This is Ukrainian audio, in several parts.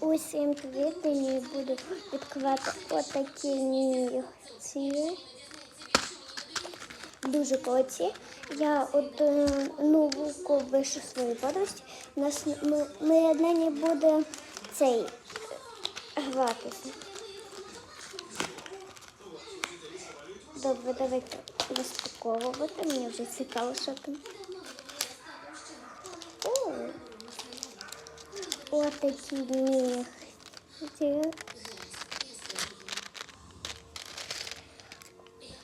Усім я буду відкривати отакі нігті. Дуже круті. Я одну руку вишу свою подружці. У нас ми, ми ній буде цей гратися. Добре, давайте розпаковувати. Мені вже цікаво, що там. Отакі нігті.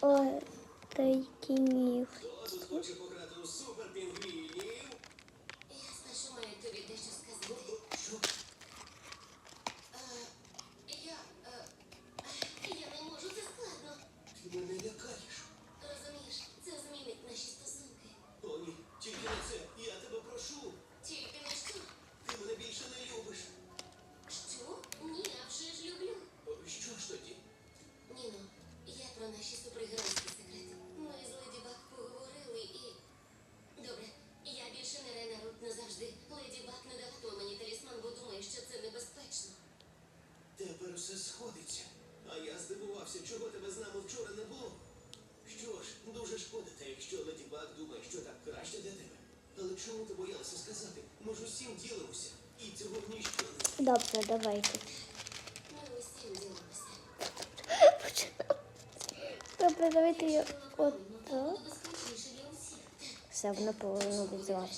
Отакі нігті. Здивувався, чого тебе з нами вчора не було. Що ж, дуже шкода, та якщо Леді Баг думає, що так краще для тебе. Але чому ти боялася сказати? Ми ж усім ділимося. І цього ніщо не Добре, давайте. Ми усім ділимося. Добре, давайте я усіх. Все одно повинно відзивати.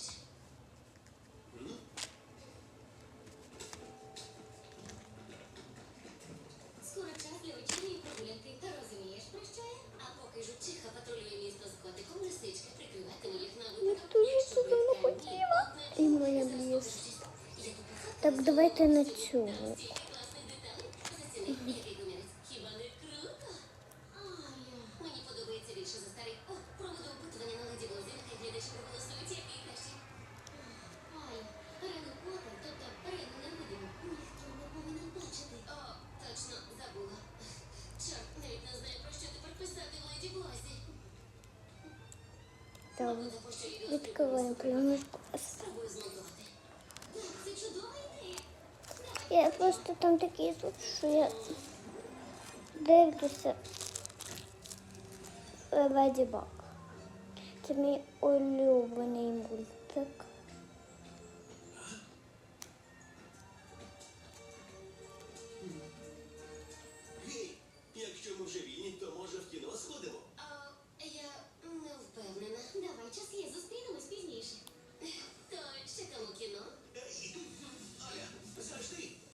Добре. Або що відео Відкриваємо пленочку. Я просто там такий звук, що я дивлюся Леді Баг. Це мій улюблений мультик.